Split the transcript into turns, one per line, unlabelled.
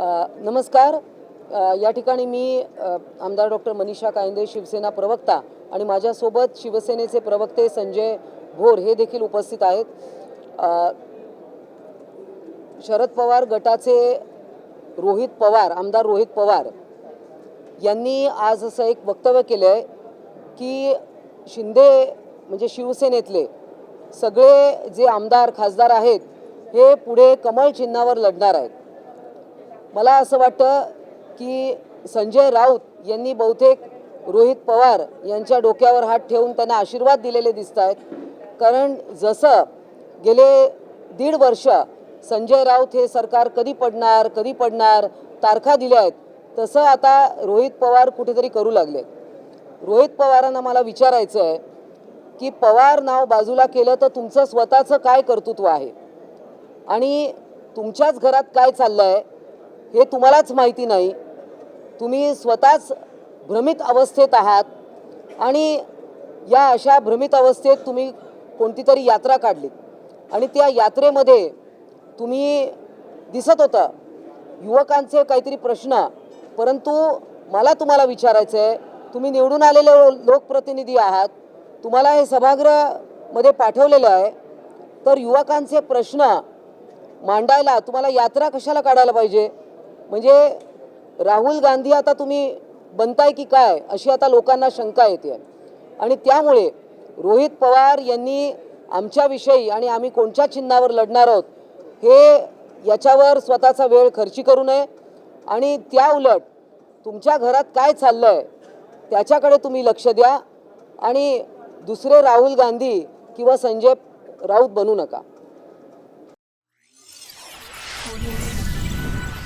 नमस्कार. या ठिकाणी मी आमदार डॉक्टर मनीषा कायंदे शिवसेना प्रवक्ता आणि माझ्यासोबत शिवसेनेचे प्रवक्ते संजय भोर हे देखील उपस्थित आहेत. शरद पवार गटाचे रोहित पवार आमदार रोहित पवार यांनी आज असं एक वक्तव्य केलं आहे की शिंदे म्हणजे शिवसेनेतले सगळे जे आमदार खासदार आहेत हे पुढे कमळ चिन्हावर लढणार आहेत. मला असं वाटतं की संजय राऊत यांनी बहुतेक रोहित पवार यांच्या डोक्यावर हात ठेवून त्यांना आशीर्वाद दिलेले दिसत आहेत. कारण जसं गेले दीड वर्ष संजय राऊत हे सरकार कधी पडणार कधी पडणार तारखा दिल्या आहेत तसं आता रोहित पवार कुठेतरी करू लागले. रोहित पवारांना मला विचारायचं आहे की पवार नाव बाजूला केलं तर तुमचं स्वतःचं काय कर्तृत्व आहे? आणि तुमच्याच घरात काय चाललं आहे हे तुम्हालाच माहिती नाही. तुम्ही स्वतःच भ्रमित अवस्थेत आहात आणि या अशा भ्रमित अवस्थेत तुम्ही कोणती तरी यात्रा काढलीत. आणि त्या यात्रेमध्ये तुम्ही दिसत होतं. युवकांचे काहीतरी प्रश्न परंतु मला तुम्हाला विचारायचं आहे तुम्ही निवडून आलेले लोकप्रतिनिधी आहात तुम्हाला हे सभागृहामध्ये पाठवलेलं आहे तर युवकांचे प्रश्न मांडायला तुम्हाला यात्रा कशाला काढायला पाहिजे? म्हणजे राहुल गांधी आता तुम्ही बनताय की काय अशी आता लोकांना शंका येते आणि त्यामुळे रोहित पवार यांनी आमच्याविषयी आणि आम्ही कोणत्या चिन्हावर लढणार आहोत हे याच्यावर स्वतःचा वेळ खर्ची करू नये. आणि त्या उलट तुमच्या घरात काय चाललं आहे त्याच्याकडे तुम्ही लक्ष द्या. आणि दुसरे राहुल गांधी किंवा संजय राऊत बनू नका.